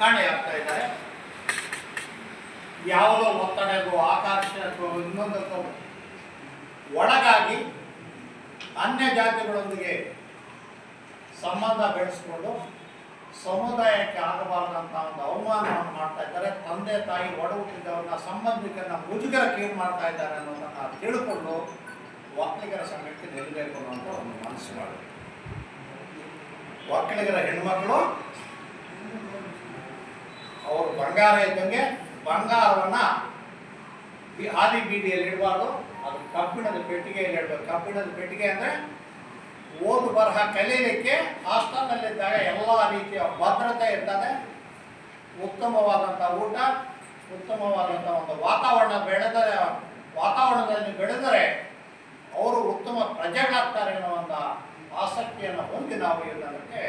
ಕಾಣೆಯಾಗ್ತಾ ಇದ್ದಾರೆ ಯಾವುದೋ ಒತ್ತಡಕ್ಕೋ ಆಕರ್ಷಣಕ್ಕೋ ಇನ್ನೊಂದಕ್ಕೋ ಒಳಗಾಗಿ ಅನ್ಯ ಜಾತಿಗಳೊಂದಿಗೆ ಸಂಬಂಧ ಬೆಳೆಸ್ಕೊಂಡು ಸಮುದಾಯಕ್ಕೆ ಆಗಬಾರದಂತ ಒಂದು ಅವಮಾನವನ್ನು ಮಾಡ್ತಾ ಇದ್ದಾರೆ ತಂದೆ, ತಾಯಿ ಒಡ ಸಂಬಂಧಿಕರನ್ನ ಮುಜುಗರ ಕೀಳು ಮಾಡ್ತಾ ಇದ್ದಾರೆ ಅನ್ನೋದನ್ನ ತಿಳ್ಕೊಂಡು ಒಕ್ಕಲಿಗರ ಸಂಘಕ್ಕೆ ನಿಲ್ಲಬೇಕು ಅನ್ನೋಂಥ ಒಂದು ಮನಸ್ಸು ಮಾಡಬೇಕು ಒಕ್ಕಲಿಗರ ಹೆಣ್ಮಕ್ಳು ಅವರು ಬಂಗಾರ ಇದ್ದಂಗೆ ಬಂಗಾರವನ್ನ ಹಾದಿ ಬೀದಿಯಲ್ಲಿ ಇಡಬಾರ್ದು. ಅದು ಕಬ್ಬಿಣದ ಪೆಟ್ಟಿಗೆಯಲ್ಲಿ ಇಡಬೇಕು. ಕಬ್ಬಿಣದ ಪೆಟ್ಟಿಗೆ ಅಂದ್ರೆ ಓದು ಬರಹ ಕಲೀಲಿಕ್ಕೆ ಹಾಸ್ಟೆಲ್ನಲ್ಲಿದ್ದಾಗ ಎಲ್ಲ ರೀತಿಯ ಭದ್ರತೆ ಇರ್ತದೆ. ಉತ್ತಮವಾದಂಥ ಊಟ ಉತ್ತಮವಾದಂಥ ಒಂದು ವಾತಾವರಣ ಬೆಳೆದರೆ, ವಾತಾವರಣದಲ್ಲಿ ಬೆಳೆದರೆ ಅವರು ಉತ್ತಮ ಪ್ರಜೆಗಳಾಗ್ತಾರೆ ಅನ್ನೋ ಒಂದು ಆಸಕ್ತಿಯನ್ನು ಹೊಂದಿ ನಾವು ಇದಕ್ಕೆ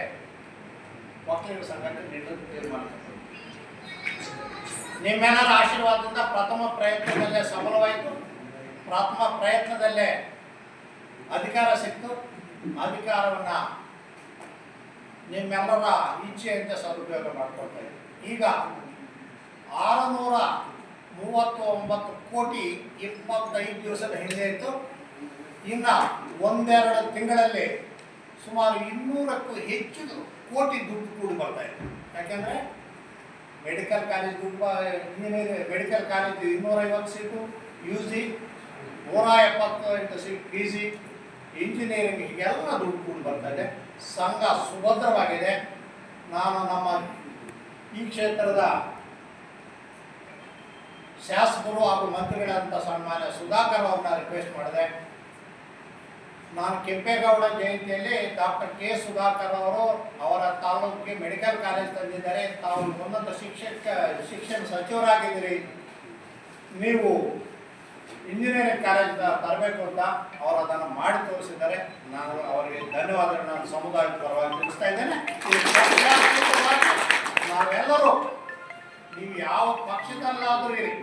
ಮಕ್ಕಳಿಗೆ ಸಂಘಟನೆ ನೀಡಲು ತೀರ್ಮಾನ. ನಿಮ್ಮೆಲ್ಲರ ಆಶೀರ್ವಾದದಿಂದ ಪ್ರಥಮ ಪ್ರಯತ್ನದಲ್ಲೇ ಸಫಲವಾಯಿತು ಪ್ರಥಮ ಪ್ರಯತ್ನದಲ್ಲೇ ಅಧಿಕಾರ ಸಿಕ್ತು. ಅಧಿಕಾರವನ್ನ ನಿಮ್ಮೆಲ್ಲರ ಇಚ್ಛೆಯಂತೆ ಸದುಪಯೋಗ ಮಾಡ್ಕೊಳ್ತಾ ಈಗ ಆರುನೂರ ಮೂವತ್ತು ಒಂಬತ್ತು ಕೋಟಿ ಇಪ್ಪತ್ತೈದು ದಿವಸದ ಹಿಂದೆ ಇತ್ತು. ಇನ್ನು ಒಂದೆರಡು ತಿಂಗಳಲ್ಲಿ ಸುಮಾರು ಇನ್ನೂರಕ್ಕೂ ಹೆಚ್ಚು ಕೋಟಿ ದುಡ್ಡು ಕೂಡಿ ಬರ್ತಾ ಇದೆ. ಯಾಕೆಂದ್ರೆ ಮೆಡಿಕಲ್ ಕಾಲೇಜ್ ತುಂಬ ಇಂಜಿನಿಯರಿಂಗ್ ಮೆಡಿಕಲ್ ಕಾಲೇಜ್ ಇನ್ನೂರೈವತ್ತು ಸೀಟು ಯು ಜಿ ನೂರ ಎಪ್ಪತ್ತೆಂಟು ಸೀಟ್ ಪಿ ಜಿ ಇಂಜಿನಿಯರಿಂಗ್ ಹೀಗೆಲ್ಲ ದುಡ್ಡು ಕೊಂಡು ಬರ್ತಾ ಇದೆ ಸಂಘ ಸುಭದ್ರವಾಗಿದೆ. ನಾನು ನಮ್ಮ ಈ ಕ್ಷೇತ್ರದ ಶಾಸಕರು ಹಾಗೂ ಮಂತ್ರಿಗಳಂತ ಸನ್ಮಾನ್ಯ ಸುಧಾಕರ್ ಅವ್ರನ್ನ ರಿಕ್ವೆಸ್ಟ್ ಮಾಡಿದೆ. ನಾನು ಕೆಂಪೇಗೌಡ ಜಯಂತಿಯಲ್ಲಿ ಡಾಕ್ಟರ್ ಕೆ ಸುಧಾಕರ್ ಅವರು ಅವರ ತಾಲೂಕಿಗೆ ಮೆಡಿಕಲ್ ಕಾಲೇಜ್ ತಂದಿದ್ದಾರೆ. ತಾವು ಉನ್ನತ ಶಿಕ್ಷಕ, ಶಿಕ್ಷಣ ಸಚಿವರಾಗಿದ್ದೀರಿ. ನೀವು ಇಂಜಿನಿಯರಿಂಗ್ ಕಾಲೇಜ್ ತರಬೇಕು ಅಂತ ಅವರು ಅದನ್ನು ಮಾಡಿ ತೋರಿಸಿದ್ದಾರೆ. ನಾನು ಅವರಿಗೆ ಧನ್ಯವಾದಗಳು. ನಾನು ಸಮುದಾಯದ ಪರವಾಗಿ ತಿಳಿಸ್ತಾ ಇದ್ದೇನೆ. ನಾವೆಲ್ಲರೂ ನೀವು ಯಾವ ಪಕ್ಷದಲ್ಲಾದರೂ ಇರಿ.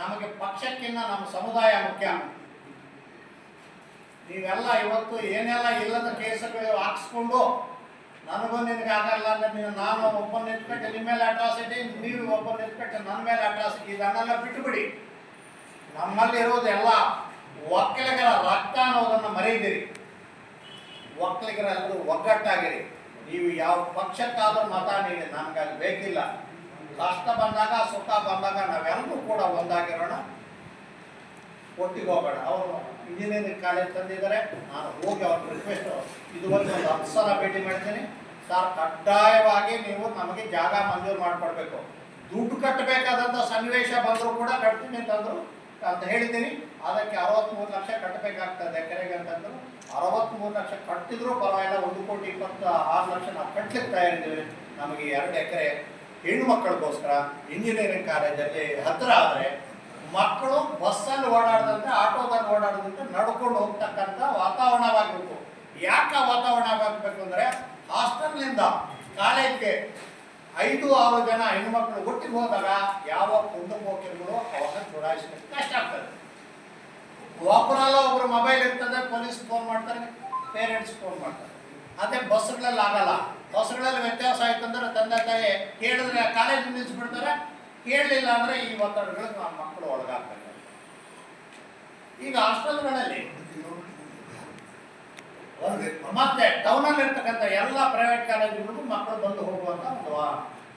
ನಮಗೆ ಪಕ್ಷಕ್ಕಿಂತ ನಮ್ಮ ಸಮುದಾಯ ಮುಖ್ಯ. ನೀವೆಲ್ಲ ಇವತ್ತು ಏನೆಲ್ಲ ಇಲ್ಲದ ಕೇಸುಗಳು ಹಾಕಿಸ್ಕೊಂಡು ನನಗೂ ನಿನಗೆ ಆಗಲ್ಲ ಅಂದ್ರೆ ನೀವು ನಾನು ಒಬ್ಬ ನಿಂತ್ಕೊಂಡು ನಿಮ್ಮ ಮೇಲೆ ಅಟ್ರಾಸಿಟಿ ನೀವು ಒಬ್ಬ ನಿಂತ್ಕೊಂಡು ನನ್ನ ಮೇಲೆ ಅಟ್ರಾಸಿಟಿ ಇದನ್ನೆಲ್ಲ ಬಿಟ್ಟುಬಿಡಿ ನಮ್ಮಲ್ಲಿ ಇರೋದೆಲ್ಲ ಒಕ್ಕಲಿಗರ ರಕ್ತ ಅನ್ನೋದನ್ನು ಮರೆಯದಿರಿ ಒಕ್ಕಲಿಗರೆಲ್ಲರೂ ಒಗ್ಗಟ್ಟಾಗಿರಿ. ನೀವು ಯಾವ ಪಕ್ಷಕ್ಕಾದ್ರೂ ಮತ ನೀಡಿ ನನಗೆ ಬೇಕಿಲ್ಲ. ಕಷ್ಟ ಬಂದಾಗ ಸುಖ ಬಂದಾಗ ನಾವೆಲ್ಲರೂ ಕೂಡ ಒಂದಾಗಿರೋಣ. ಒಟ್ಟಿಗೆ ಹೋಗೋಣ ಅವರು ಇಂಜಿನಿಯರಿಂಗ್ ಕಾಲೇಜ್ ತಂದಿದ್ದಾರೆ. ನಾನು ಹೋಗಿ ಅವ್ರ. ರಿಕ್ವೆಸ್ಟ್ ಇದು ಒಂದು ಹತ್ತು ಸಲ ಭೇಟಿ ಮಾಡ್ತೀನಿ ಸರ್, ಕಡ್ಡಾಯವಾಗಿ ನೀವು ನಮಗೆ ಜಾಗ ಮಂಜೂರು ಮಾಡಿಕೊಡ್ಬೇಕು. ದುಡ್ಡು ಕಟ್ಟಬೇಕಾದಂಥ ಸನ್ನಿವೇಶ ಬಂದರೂ ಕೂಡ ಕಟ್ತೀನಿ ಅಂತಂದರು, ಅಂತ ಹೇಳಿದ್ದೀನಿ. ಅದಕ್ಕೆ ಅರವತ್ತ್ಮೂರು ಲಕ್ಷ ಕಟ್ಟಬೇಕಾಗ್ತದೆ ಎಕರೆಗೆ ಅಂತಂದರು. ಅರವತ್ತ್ಮೂರು ಲಕ್ಷ ಕಟ್ಟಿದ್ರು ಪರವಾಗಿಲ್ಲ, ಒಂದು ಕೋಟಿ ಇಪ್ಪತ್ತು ಆರು ಲಕ್ಷ ನಾವು ಕಟ್ಟಲಿಕ್ಕೆ ತಯಾರಿದ್ದೀವಿ. ನಮಗೆ ಎರಡು ಎಕರೆ ಹೆಣ್ಣು ಮಕ್ಕಳಿಗೋಸ್ಕರ ಇಂಜಿನಿಯರಿಂಗ್ ಕಾಲೇಜಲ್ಲಿ ಹತ್ತಿರ ಆದರೆ ಮಕ್ಕಳು ಬಸ್ಸಲ್ಲಿ ಓಡಾಡದಂತೆ ಆಟೋದಲ್ಲಿ ಓಡಾಡದಂತೆ ನಡ್ಕೊಂಡು ಹೋಗ್ತಕ್ಕಂಥ ವಾತಾವರಣವಾಗಬೇಕು ಯಾಕೆ ವಾತಾವರಣವಾಗಬೇಕು ಅಂದರೆ ಹಾಸ್ಟೆಲ್ನಿಂದ ಕಾಲೇಜ್ಗೆ ಐದು, ಆರು ಜನ ಹೆಣ್ಮಕ್ಳು ಒಟ್ಟಿಗೆ ಹೋದಾಗ ಯಾವ ಕುಂದುಕೋಕಿರುಗಳು ಅವಾಗ ಚುಡಾಯಿಸಲಿಕ್ಕೆ ಕಷ್ಟ ಆಗ್ತದೆ. ಒಬ್ಬರಲ್ಲ ಒಬ್ರು ಮೊಬೈಲ್ ಇರ್ತದೆ, ಪೊಲೀಸ್ ಫೋನ್ ಮಾಡ್ತಾರೆ, ಪೇರೆಂಟ್ಸ್ ಫೋನ್ ಮಾಡ್ತಾರೆ. ಅದೇ ಬಸ್ಗಳಲ್ಲಿ ಆಗಲ್ಲ ಬಸ್ಗಳಲ್ಲಿ ವ್ಯತ್ಯಾಸ ಆಯ್ತು ಅಂದ್ರೆ ತಂದೆ ತಾಯಿ ಕೇಳಿದ್ರೆ ಕಾಲೇಜ್ ನಿಲ್ಲಿಸ್ಬಿಡ್ತಾರೆ ಕೇಳಲಿಲ್ಲ ಅಂದ್ರೆ ಈ ಒತ್ತಡಗಳಿಗೆ ನಮ್ಮ ಮಕ್ಕಳು ಒಳಗಾಗ್ತಾರೆ. ಈಗ ಹಾಸ್ಟೆಲ್ಗಳಲ್ಲಿ ಮತ್ತೆ ಮತ್ತೆ ಅಲ್ಲಿ ಇರ್ತಕ್ಕಂಥ ಎಲ್ಲ ಪ್ರೈವೇಟ್ ಕಾಲೇಜುಗಳಿಗೂ ಮಕ್ಕಳು ಬಂದು ಹೋಗುವಂತ ಒಂದು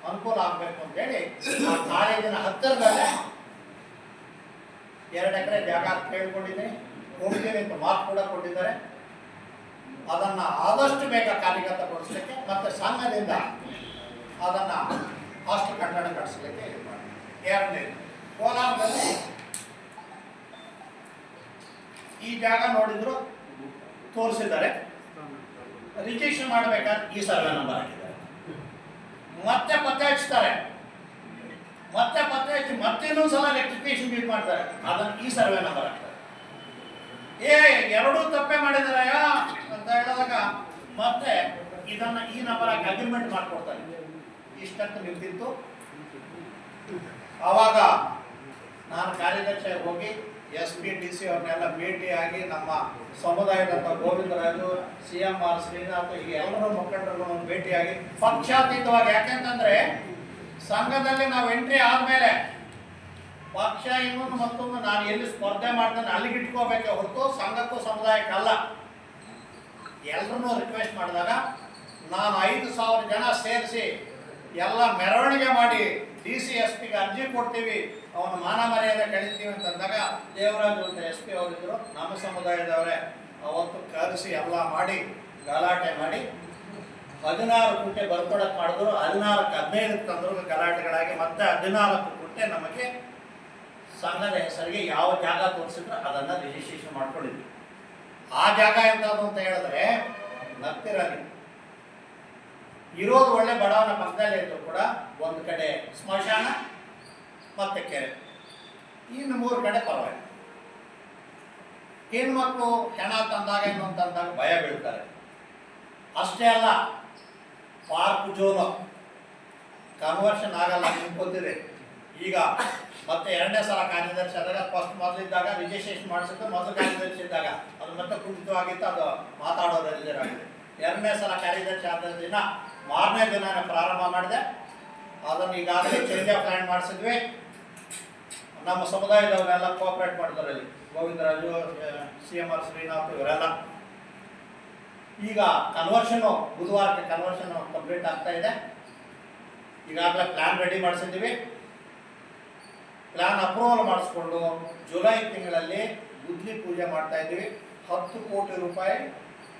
ಅನುಕೂಲ ಆಗಬೇಕು ಅಂತ ಹೇಳಿ ಆ ಕಾಲೇಜಿನ ಹತ್ತಿರದಲ್ಲೇ ಎರಡು ಎಕರೆ ಜಾಗ ಕೇಳ್ಕೊಂಡಿದ್ದೀನಿ ಹೋಗ್ತೀನಿ ಅಂತ ಮಾತು ಕೂಡ ಕೊಟ್ಟಿದ್ದಾರೆ. ಅದನ್ನ ಆದಷ್ಟು ಬೇಗ ಕಾರ್ಯಗತಗೊಳಿಸಲಿಕ್ಕೆ ಮತ್ತೆ ಸಂಘದಿಂದ ಅದನ್ನ ಹಾಸ್ಟೆಲ್ ಕಟ್ಟಡ ಕಟ್ಟಿಸಲಿಕ್ಕೆ ಇದು ಮಾಡಿ ಎರಡನೇ ಕೋಲಾರದಲ್ಲಿ. ಈ ಜಾಗ ನೋಡಿದ್ರು ತೋರಿಸಿದ್ದಾರೆ. ರಿಜಿಸ್ಟ್ರೇಷನ್ ಮಾಡಬೇಕಾದ್ರೆ ಈ ಸರ್ವೆ ನಂಬರ್ ಹಾಕಿದ್ದಾರೆ. ಮತ್ತೆ ಪತ್ತೆ ಹಚ್ತಾರೆ. ಮತ್ತೆ ಪತ್ತೆ ಹಚ್ಚಿ ಮತ್ತೆ ಇನ್ನೊಂದು ಸಲ ರೆಕ್ಟಿಫಿಕೇಶನ್ ಬೀಟ್ ಮಾಡ್ತಾರೆ. ಅದನ್ನ ಈ ಸರ್ವೆ ನಂಬರ್ ಹಾಕ್ತಾರೆ. ಏ, ಎರಡೂ ತಪ್ಪೆ ಮಾಡಿದಾರಯ ಅಂತ ಹೇಳಿದಾಗ ಮತ್ತೆ ಇದನ್ನ ಈ ನಂಬರ್ ಹಾಕಿ ಅಗ್ರಿಮೆಂಟ್ ಮಾಡ್ಕೊಡ್ತಾರೆ. ಇಷ್ಟಕ್ಕೆ ನಿಂತಿತ್ತು ಆವಾಗ ನಾನು ಕಾರ್ಯದರ್ಶಿ ಹೋಗಿ ಎಸ್ ಪಿ ಡಿ ಸಿ ಅವ್ರನ್ನೆಲ್ಲ ಭೇಟಿಯಾಗಿ ನಮ್ಮ ಸಮುದಾಯದಂಥ Govindaraju, C M R Srinath ಈ ಎಲ್ಲರೂ ಮುಖಂಡರು ಭೇಟಿಯಾಗಿ ಪಕ್ಷಾತೀತವಾಗಿ. ಯಾಕೆಂತಂದ್ರೆ ಸಂಘದಲ್ಲಿ ನಾವು ಎಂಟ್ರಿ ಆದ್ಮೇಲೆ ಪಕ್ಷ ಇನ್ನೊಂದು ಮತ್ತೊಂದು ನಾನು ಎಲ್ಲಿ ಸ್ಪರ್ಧೆ ಮಾಡ್ತೇನೆ ಅಲ್ಲಿಗೆ ಇಟ್ಕೋಬೇಕೆ ಹೊರತು ಸಂಘಕ್ಕೂ ಸಮುದಾಯಕ್ಕಲ್ಲ ಎಲ್ಲರನ್ನೂ ರಿಕ್ವೆಸ್ಟ್ ಮಾಡಿದಾಗ ನಾನು ಐದು ಸಾವಿರ ಜನ ಸೇರಿಸಿ ಎಲ್ಲ ಮೆರವಣಿಗೆ ಮಾಡಿ ಡಿ ಸಿ ಎಸ್ ಪಿಗೆ ಅರ್ಜಿ ಕೊಡ್ತೀವಿ, ಅವನ ಮಾನ ಮರ್ಯಾದೆ ಕಳಿತೀವಿ ಅಂತಂದಾಗ ದೇವರಾಜು ಅಂತ ಎಸ್ ಪಿ ಅವರಿದ್ರು, ನಮ್ಮ ಸಮುದಾಯದವರೇ, ಅವತ್ತು ಕರೆಸಿ ಎಲ್ಲ ಮಾಡಿ, ಗಲಾಟೆ ಮಾಡಿ, ಹದಿನಾರು ಕುಂಟೆ ಬರ್ಕೊಡಕ್ ಮಾಡಿದ್ರು ಹದಿನಾಲ್ಕು ಹದಿನೈದಕ್ಕೆ ತಂದ್ರು ಗಲಾಟೆಗಳಾಗಿ, ಮತ್ತೆ ಹದಿನಾಲ್ಕು ಕುಂಟೆ ನಮಗೆ ಸಂಘದ ಹೆಸರಿಗೆ ಯಾವ ಜಾಗ ತೋರಿಸಿದ್ರು ಅದನ್ನ ರಿಜಿಸ್ಟ್ರೇಷನ್ ಮಾಡ್ಕೊಂಡಿದ್ವಿ. ಆ ಜಾಗ ಎಂತಾದ್ರು ಅಂತ ಹೇಳಿದ್ರೆ, ನತ್ತಿರಲ್ಲಿ ಇರೋದು ಒಳ್ಳೆ ಬಡವನ ಪಕ್ಕದಲ್ಲಿ ಇದ್ರು ಕೂಡ ಒಂದು ಕಡೆ ಸ್ಮಶಾನ, ಮತ್ತೆ ಕೆರೆ. ಇನ್ನು ಮೂರು ಕಡೆ ಪರವಾಗಿಲ್ಲ. ಹೆಣ್ಮಕ್ಳು ಹೆಣ ತಂದಾಗ ಏನು ಅಂತಂದಾಗ ಭಯ ಬೀಳ್ತಾರೆ. ಅಷ್ಟೇ ಅಲ್ಲ, ಪಾರ್ಕ್ ಜೋನು ಕನ್ವರ್ಷನ್ ಆಗಲ್ಲ ನಿಂತ್ಕೋತೀರಿ ಈಗ ಮತ್ತೆ ಎರಡನೇ ಸಲ ಕಾರ್ಯದರ್ಶಿ ಆದಾಗ ಫಸ್ಟ್ ಮೊದಲಿದ್ದಾಗ ರಿಜಿಸ್ಟ್ರೇಷನ್ ಮಾಡಿಸಿದ್ದು ಮೊದಲು ಕಾರ್ಯದರ್ಶಿ ಇದ್ದಾಗ, ಅದು ಮತ್ತೆ ಕುಂಠಿತವಾಗಿತ್ತು, ಅದು ಮಾತಾಡೋದ್ರಲ್ಲಿ ಎರಡನೇ ಸಲ ಕಾರ್ಯದರ್ಶಿ ಆದ ದಿನ ಮಾರನೇ ದಿನ ಪ್ರಾರಂಭ ಮಾಡಿದೆ. ಅದನ್ನು ಈಗಾಗಲೇ ಚೇಂಜ್ ಆಫ್ ಪ್ಲಾನ್ ಮಾಡಿಸಿದ್ವಿ. ನಮ್ಮ ಸಮುದಾಯದವರೆಲ್ಲ ಕೋಆಪರೇಟ್ ಮಾಡ್ತಾರೆ ಅಲ್ಲಿ. Govindaraju C M R Srinath ಇವರೆಲ್ಲ. ಈಗ ಕನ್ವರ್ಷನು ಬುಧವಾರಕ್ಕೆ ಕನ್ವರ್ಷನ್ ಕಂಪ್ಲೀಟ್ ಆಗ್ತಾ ಇದೆ. ಈಗಾಗಲೇ ಪ್ಲಾನ್ ರೆಡಿ ಮಾಡಿಸಿದ್ದೀವಿ. ಪ್ಲಾನ್ ಅಪ್ರೂವಲ್ ಮಾಡಿಸ್ಕೊಂಡು ಜುಲೈ ತಿಂಗಳಲ್ಲಿ ಗುದ್ಲಿ ಪೂಜೆ ಮಾಡ್ತಾ ಇದ್ದೀವಿ. ಹತ್ತು ಕೋಟಿ ರೂಪಾಯಿ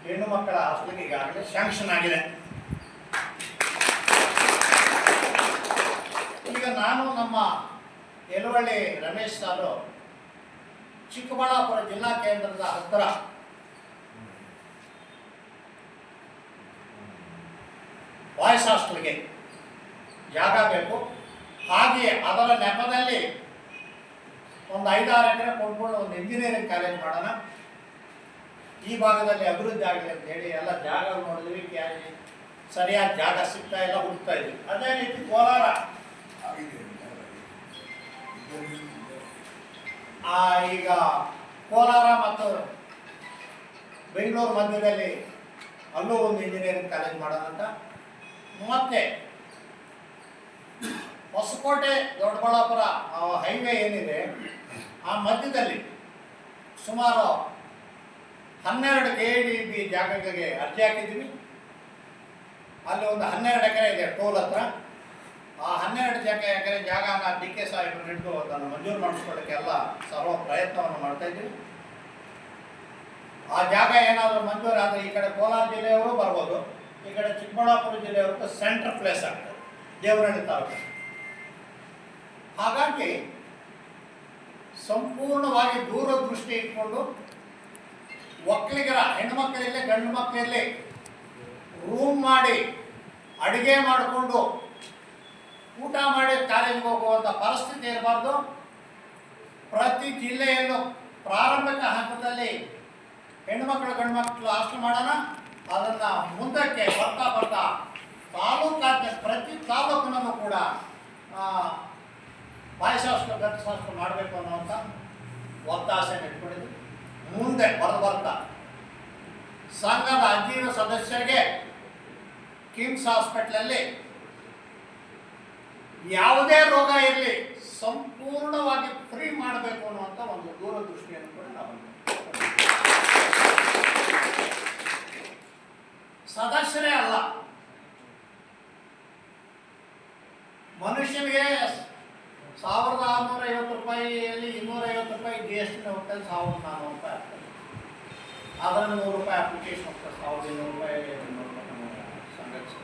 ಹೆಣ್ಣು ಮಕ್ಕಳ ಹಾಸ್ಟೆಲ್ಗೆ ಈಗಾಗಲೇ ಶಾಂಕ್ಷನ್ ಆಗಿದೆ. ಈಗ ನಾನು ನಮ್ಮ ಯಲುವಳ್ಳಿ ರಮೇಶ್ ಸಾರು ಚಿಕ್ಕಬಳ್ಳಾಪುರ ಜಿಲ್ಲಾ ಕೇಂದ್ರದ ಹತ್ತಿರ. ಬಾಯ್ಸ್ ಹಾಸ್ಟೆಲ್ಗೆ ಜಾಗ ಬೇಕು. ಹಾಗೆ ಅದರ ನೆಪದಲ್ಲಿ ಒಂದು ಐದಾರು ಎಕರೆ ಕೊಂಡ್ಕೊಂಡು ಒಂದು ಇಂಜಿನಿಯರಿಂಗ್ ಕಾಲೇಜ್ ಮಾಡೋಣ. ಈ ಭಾಗದಲ್ಲಿ ಅಭಿವೃದ್ಧಿ ಆಗಲಿ ಅಂತ ಹೇಳಿ ಎಲ್ಲ ಜಾಗ ನೋಡಿದ್ವಿ ಕ್ಯಾರಿ ಸರಿಯಾದ ಜಾಗ ಸಿಗ್ತಾ ಇಲ್ಲ ಹುಡ್ತಾ ಇದ್ವಿ. ಅದೇ ರೀತಿ ಕೋಲಾರ. ಆ, ಈಗ ಕೋಲಾರ ಮತ್ತು ಬೆಂಗಳೂರು ಮಧ್ಯದಲ್ಲಿ ಅಲ್ಲೂ ಒಂದು ಇಂಜಿನಿಯರಿಂಗ್ ಕಾಲೇಜ್ ಮಾಡೋದಂತ ಮತ್ತೆ ಹೊಸಕೋಟೆ ದೊಡ್ಡಬಳ್ಳಾಪುರ ಹೈವೇ ಏನಿದೆ ಆ ಮಧ್ಯದಲ್ಲಿ ಸುಮಾರು ಹನ್ನೆರಡು ಕೆ ಡಿ ಬಿ ಜಾಗಗಳಿಗೆ ಅರ್ಜಿ ಹಾಕಿದ್ದೀವಿ. ಅಲ್ಲಿ ಒಂದು ಹನ್ನೆರಡು ಎಕರೆ ಇದೆ ಟೋಲ್ ಹತ್ರ. ಆ ಹನ್ನೆರಡು ಜಾಗ ಎಕರೆ ಜಾಗನ ಡಿ ಕೆ ಸಾಹೇಬರು ಹಿಡಿದು ಅದನ್ನು ಮಂಜೂರು ಮಾಡಿಸ್ಕೊಳ್ಳೋಕ್ಕೆಲ್ಲ ಸರ್ವ ಪ್ರಯತ್ನವನ್ನು ಮಾಡ್ತಾ ಇದ್ದೀವಿ. ಆ ಜಾಗ ಏನಾದರೂ ಮಂಜೂರು ಆದರೆ ಈ ಕಡೆ ಕೋಲಾರ ಜಿಲ್ಲೆಯವರು ಬರ್ಬೋದು. ಈ ಕಡೆ ಚಿಕ್ಕಬಳ್ಳಾಪುರ ಜಿಲ್ಲೆಯವರು ಸೆಂಟ್ರ್ ಪ್ಲೇಸ್ ಆಗ್ತದೆ, ದೇವರಹಳ್ಳಿ ತಾಲೂಕು. ಹಾಗಾಗಿ ಸಂಪೂರ್ಣವಾಗಿ ದೂರದೃಷ್ಟಿ ಇಟ್ಕೊಂಡು ಒಕ್ಕಲಿಗರ ಹೆಣ್ಮಕ್ಳಿರಲಿ ಗಂಡು ಮಕ್ಕಳಿರಲಿ ರೂಮ್ ಮಾಡಿ ಅಡುಗೆ ಮಾಡಿಕೊಂಡು ಊಟ ಮಾಡಿ ಕಾಲೇಜಿಗೆ ಹೋಗುವಂಥ ಪರಿಸ್ಥಿತಿ ಇರಬಾರ್ದು. ಪ್ರತಿ ಜಿಲ್ಲೆಯಲ್ಲೂ ಪ್ರಾರಂಭಿಕ ಹಂತದಲ್ಲಿ ಹೆಣ್ಮಕ್ಳು ಗಂಡು ಮಕ್ಕಳು ಹಾಸ್ಟೆಲ್ ಮಾಡೋಣ. ಅದನ್ನು ಮುಂದಕ್ಕೆ ಬರ್ತಾ ಬರ್ತಾ ತಾಲೂಕಾದ್ಯ ಪ್ರತಿ ತಾಲೂಕಿನಲ್ಲೂ ಕೂಡ ಆ, ಬಾಯ್ಸ್ ಹಾಸ್ಟೆಲ್ ಹಾಸ್ಟೆಲ್ ಮಾಡಬೇಕು ಅನ್ನುವಂಥ ಒತ್ತಾಸೆ ಇಟ್ಕೊಂಡಿದ್ವಿ. ಮುಂದೆ ಬರೆದು ಬರ್ತಾ ಸಂಘದ ಅಧೀನ ಸದಸ್ಯರಿಗೆ ಕಿಮ್ಸ್ ಹಾಸ್ಪಿಟ್ಲಲ್ಲಿ ಯಾವುದೇ ರೋಗ ಇರಲಿ, ಸಂಪೂರ್ಣವಾಗಿ ಫ್ರೀ ಮಾಡಬೇಕು ಅನ್ನುವಂಥ ಒಂದು ದೂರದೃಷ್ಟಿಯನ್ನು ಕೂಡ ನಾವು ಸದಸ್ಯರೇ ಅಲ್ಲ. ಮನುಷ್ಯನಿಗೆ ಸಾವಿರದ ಆರುನೂರ ಐವತ್ತು ರೂಪಾಯಿಯಲ್ಲಿ ಇನ್ನೂರ ಐವತ್ತು ರೂಪಾಯಿ ಜಿ ಎಸ್ ಟಿ ಹೋಗ್ತದೆ ಸಾವಿರದ ನಾನ್ನೂರು ರೂಪಾಯಿ ಆಗ್ತದೆ ಅದರ ನೂರು ರೂಪಾಯಿ ಅಪ್ಲಿಕೇಶನ್ ಹೋಗ್ತದೆ, ಸಾವಿರದ ಇನ್ನೂರು ರೂಪಾಯಿ ಸಿಗುತ್ತೆ.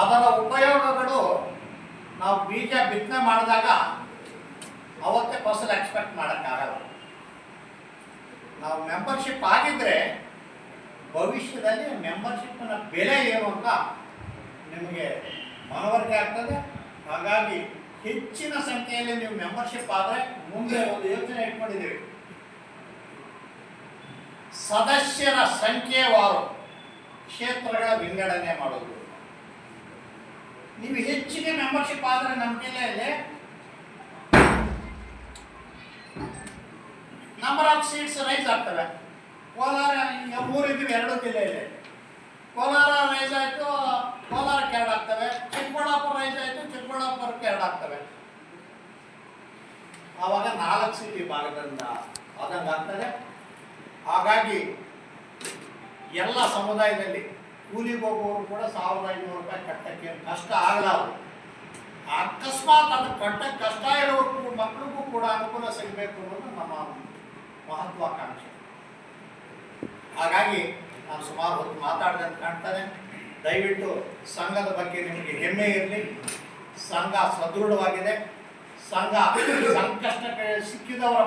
ಅದರ ಉಪಯೋಗಗಳು ನಾವು ಬೀಜ ಬಿತ್ತನೆ ಮಾಡಿದಾಗ ಅವತ್ತೇ ಫಸಲು ಎಕ್ಸ್ಪೆಕ್ಟ್ ಮಾಡೋಕ್ಕಾಗಲ್ಲ ನಾವು ಮೆಂಬರ್ಶಿಪ್ ಆಗಿದ್ದರೆ ಭವಿಷ್ಯದಲ್ಲಿ ಮೆಂಬರ್ಶಿಪ್ನ ಬೆಲೆ ಏನು ಅಂತ ನಿಮಗೆ ಮನವರಿಕೆ ಆಗ್ತದೆ. ಹಾಗಾಗಿ ಹೆಚ್ಚಿನ ಸಂಖ್ಯೆಯಲ್ಲಿ ನೀವು ಮೆಂಬರ್ಶಿಪ್ ಆದರೆ ಮುಂದೆ ಒಂದು ಯೋಚನೆ ಇಟ್ಕೊಂಡಿದ್ದೀವಿ ಸದಸ್ಯರ ಸಂಖ್ಯೆ ವಾರು. ಕ್ಷೇತ್ರಗಳ ವಿಂಗಡಣೆ ಮಾಡೋದು. ನೀವು ಹೆಚ್ಚಿಗೆ ಮೆಂಬರ್ಶಿಪ್ ಆದರೆ ನಮ್ಮ ಜಿಲ್ಲೆಯಲ್ಲಿ ನಂಬರ್ ಆಫ್ ಸೀಟ್ಸ್ ರೈಸ್ ಆಗ್ತವೆ. ಕೋಲಾರ, ಈಗ ಮೂರಿದ್ದೀವಿ ಎರಡು ಜಿಲ್ಲೆಯಲ್ಲಿ. ಕೋಲಾರ ರೈಸ್ ಆಯಿತು ಎರಡು ಆಗ್ತವೆ. ಚಿಕ್ಕಬಳ್ಳಾಪುರ ರೈಜ್ ಆಯಿತು ಚಿಕ್ಕಬಳ್ಳಾಪುರಕ್ಕೆ ಎರಡು ಆಗ್ತವೆ. ಆವಾಗ ನಾಲ್ಕು ಸಿಟಿ ಭಾಗದಿಂದ ಆದಂಗೆ ಆಗ್ತದೆ. ಹಾಗಾಗಿ ಎಲ್ಲ ಸಮುದಾಯದಲ್ಲಿ ಕೂಲಿಗೆ ಹೋಗುವವರು ಕೂಡ ಸಾವಿರದ ಐನೂರು ರೂಪಾಯಿ ಕಟ್ಟಕ್ಕೆ ಕಷ್ಟ ಆಗಲ್ಲ ಅವರು. ಅಕಸ್ಮಾತ್ ಅದು ಕಟ್ಟಕ್ಕೆ ಕಷ್ಟ ಇರೋರು ಮಕ್ಕಳಿಗೂ ಕೂಡ ಅನುಕೂಲ ಸಿಗಬೇಕು ಅನ್ನೋದು ನಮ್ಮ ಮಹತ್ವಾಕಾಂಕ್ಷೆ. ಹಾಗಾಗಿ ನಾನು ಸುಮಾರು ಹೊತ್ತು ಮಾತಾಡಿದೆ ಅಂತ ಕಾಣ್ತಾನೆ ದಯವಿಟ್ಟು ಸಂಘದ ಬಗ್ಗೆ ನಿಮಗೆ ಹೆಮ್ಮೆ ಇರಲಿ. ಸಂಘ ಸದೃಢವಾಗಿದೆ. ಸಂಘ ಸಂಕಷ್ಟಕ್ಕೆ ಸಿಕ್ಕಿದವರ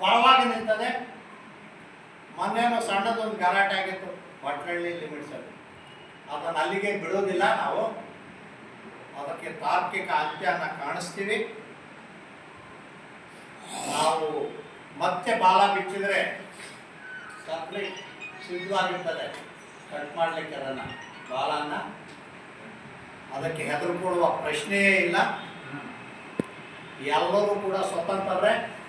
ಪರವಾಗಿ ನಿಂತದೆ. ಮೊನ್ನೆನೋ ಸಣ್ಣದೊಂದು ಗಲಾಟೆ ಆಗಿತ್ತು. ಬಟ್ಲಳ್ಳಿ ಲಿಮಿಟ್ಸ್ ಅಲ್ಲಿ. ಅದನ್ನು ಅಲ್ಲಿಗೆ ಬಿಡೋದಿಲ್ಲ ನಾವು. ಅದಕ್ಕೆ ತಾರ್ಕಿಕ ಅಂತ್ಯನ ಕಾಣಿಸ್ತೀವಿ. ನಾವು ಮತ್ತೆ ಬಾಲ ಬಿಚ್ಚಿದ್ರೆ ಸಪ್ಲಿ ಸಿದ್ಧವಾಗಿರ್ತದೆ. ಕಟ್ ಮಾಡ್ಲಿಕ್ಕೆ ಅದನ್ನು. ಬಾಲನ್ನ ಅದಕ್ಕೆ ಹೆದರ್ಕೊಳ್ಳುವ ಪ್ರಶ್ನೆಯೇ ಇಲ್ಲ. ಎಲ್ಲರೂ ಕೂಡ ಸ್ವತಂತ್ರರೇ.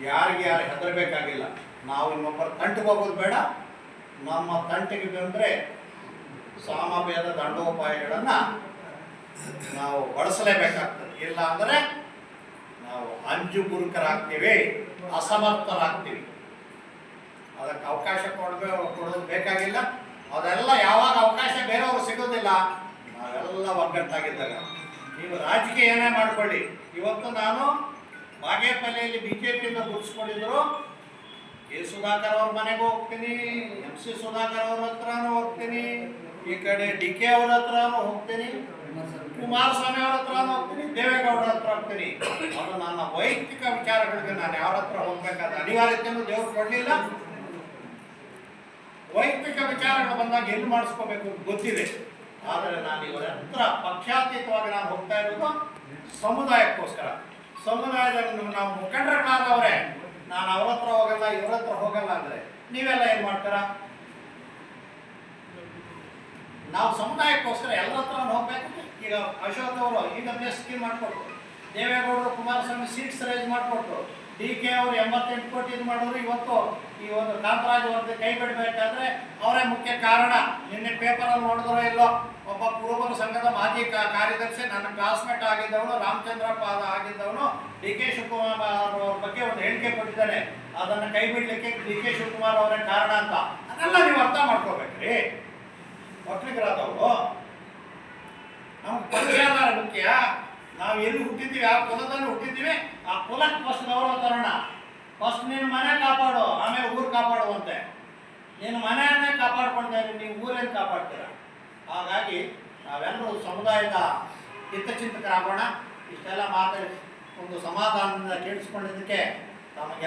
ಯಾರಿಗೆ ಯಾರು ಹೆದರಬೇಕಾಗಿಲ್ಲ. ನಾವು ಇನ್ನೊಬ್ಬರ ತಂಟಿಗೆ ಹೋಗೋದು ಬೇಡ. ನಮ್ಮ ತಂಟಿಗೆ ಬಂದರೆ ಸಾಮಭೇದ ದಂಡೋಪಾಯಗಳನ್ನು ನಾವು ಬಳಸಲೇಬೇಕಾಗ್ತದೆ. ಇಲ್ಲ ಅಂದರೆ ನಾವು ಅಂಜು ಗುರುಕರಾಗ್ತೀವಿ, ಅಸಮರ್ಥರಾಗ್ತೀವಿ. ಅದಕ್ಕೆ ಅವಕಾಶ ಕೊಡಬೇಕು ಕೊಡೋದು ಬೇಕಾಗಿಲ್ಲ. ಅದೆಲ್ಲ ಯಾವಾಗ ಅವಕಾಶ ಬೇರೆಯವರು ಸಿಗೋದಿಲ್ಲ, ನಾವೆಲ್ಲ ಒಗ್ಗಟ್ಟಾಗಿದ್ದಾಗ. ನೀವು ರಾಜಕೀಯ ಏನೇ ಮಾಡ್ಕೊಳ್ಳಿ. ಇವತ್ತು ನಾನು ಬಾಗೇಪಲ್ಲಿಯಲ್ಲಿ ಬಿ ಜೆ ಪಿಯಿಂದ ಗುರುಸ್ಕೊಂಡಿದ್ರು ಕೆ ಸುಧಾಕರ್ ಅವ್ರ ಮನೆಗೆ ಹೋಗ್ತೀನಿ, ಎಂ ಸಿ ಸುಧಾಕರ್ ಅವ್ರ ಹತ್ರನೂ ಹೋಗ್ತೀನಿ, ಈ ಕಡೆ ಡಿ ಕೆ ಅವ್ರ ಹತ್ರನೂ ಹೋಗ್ತೀನಿ, ಕುಮಾರಸ್ವಾಮಿ ಅವ್ರ ಹತ್ರನೂ ಹೋಗ್ತೀನಿ, ದೇವೇಗೌಡರ ಹತ್ರ ಹೋಗ್ತೀನಿ. ಅದು ನನ್ನ ವೈಯಕ್ತಿಕ ವಿಚಾರಗಳಿಗೆ ನಾನು ಯಾರ ಹತ್ರ ಹೋಗ್ಬೇಕಾದ ಅನಿವಾರ್ಯತೆಯನ್ನು ದೇವ್ರು ಕೊಡಲಿಲ್ಲ. ವೈಯಕ್ತಿಕ ವಿಚಾರಗಳು ಬಂದಾಗ ಎಲ್ಲಿ ಮಾಡಿಸ್ಕೋಬೇಕು ಅಂತ ಗೊತ್ತಿದೆ. ಆದರೆ ನಾನು ಇವರ ಪಕ್ಷಾತೀತವಾಗಿ ನಾನು ಹೋಗ್ತಾ ಇರೋದು ಸಮುದಾಯಕ್ಕೋಸ್ಕರ. ಸಮುದಾಯದಲ್ಲಿ ನಾವು ಮುಖಂಡರುಗಳಾದವ್ರೆ, ನಾನು ಅವ್ರ ಹತ್ರ ಹೋಗಲ್ಲ, ಇವ್ರ ಹತ್ರ ಹೋಗಲ್ಲ ಅಂದ್ರೆ ನೀವೆಲ್ಲ ಏನು ಮಾಡ್ತೀರಾ? ನಾವು ಸಮುದಾಯಕ್ಕೋಸ್ಕರ ಎಲ್ಲರ ಹತ್ರ ಹೋಗ್ಬೇಕು. ಈಗ ಅಶೋಕ್ ಅವರು, ಈಗ ಸ್ಕೀಮ್ ಮಾಡಿಕೊಟ್ರು, ದೇವೇಗೌಡರು ಕುಮಾರಸ್ವಾಮಿ ಸೀಟ್ಸ್ ರೈಸ್ ಮಾಡಿಕೊಟ್ರು. ಡಿ ಕೆ ಅವರು ಎಂಬತ್ತೆಂಟು ಕೋಟಿ ಇದು ಮಾಡಿದ್ರು. ಇವತ್ತು ಈ ಒಂದು ಕಾಂತರಾಜ್ ಅವ್ರದ್ದು ಕೈ ಬಿಡಬೇಕಾದ್ರೆ ಅವರೇ ಮುಖ್ಯ ಕಾರಣ. ನಿನ್ನೆ ಪೇಪರಲ್ಲಿ ನೋಡಿದ್ರೋ ಇಲ್ಲೋ, ಒಬ್ಬ ಕುರುಬರ ಸಂಘದ ಮಾಜಿ ಕಾರ್ಯದರ್ಶಿ, ನನ್ನ ಕ್ಲಾಸ್ಮೇಟ್ ಆಗಿದ್ದವನು ರಾಮಚಂದ್ರಪ್ಪ ಆಗಿದ್ದವನು ಡಿ ಕೆ ಶಿವಕುಮಾರ್ ಅವರ ಬಗ್ಗೆ ಒಂದು ಹೇಳಿಕೆ ಕೊಟ್ಟಿದ್ದಾನೆ. ಅದನ್ನು ಕೈ ಬಿಡ್ಲಿಕ್ಕೆ ಡಿ ಕೆ ಶಿವಕುಮಾರ್ ಅವರೇ ಕಾರಣ ಅಂತ. ಅದೆಲ್ಲ ನೀವು ಅರ್ಥ ಮಾಡ್ಕೋಬೇಕ್ರಿ ಒಕ್ಕಲಿಗರಾದವರು ನಮ್ಗೆ ಪಕ್ಷಾಧಾರ ಮುಖ್ಯ. ನಾವು ಎಲ್ಲಿ ಹುಟ್ಟಿದ್ದೀವಿ ಯಾವ ಕುಲದಲ್ಲಿ ಹುಟ್ಟಿದ್ದೀವಿ. ಆ ಕುಲಕ್ಕೆ ಫಸ್ಟ್ ಗೌರವ ತರೋಣ. ಫಸ್ಟ್ ನಿನ್ನ ಮನೆ ಕಾಪಾಡು, ಆಮೇಲೆ ಊರು ಕಾಪಾಡುವಂತೆ. ನೀನು ಮನೆಯನ್ನೇ ಕಾಪಾಡ್ಕೊಳ್ತಾ ನೀವು ಊರೇನು ಕಾಪಾಡ್ತೀರ? ಹಾಗಾಗಿ ನಾವೆಲ್ಲರೂ ಸಮುದಾಯದ ಹಿತಚಿಂತಕರಾಗೋಣ. ಇಷ್ಟೆಲ್ಲ ಮಾತಾಡಿ, ಒಂದು ಸಮಾಧಾನದಿಂದ ಕೇಳಿಸ್ಕೊಂಡಿದ್ದಕ್ಕೆ ತಮಗೆ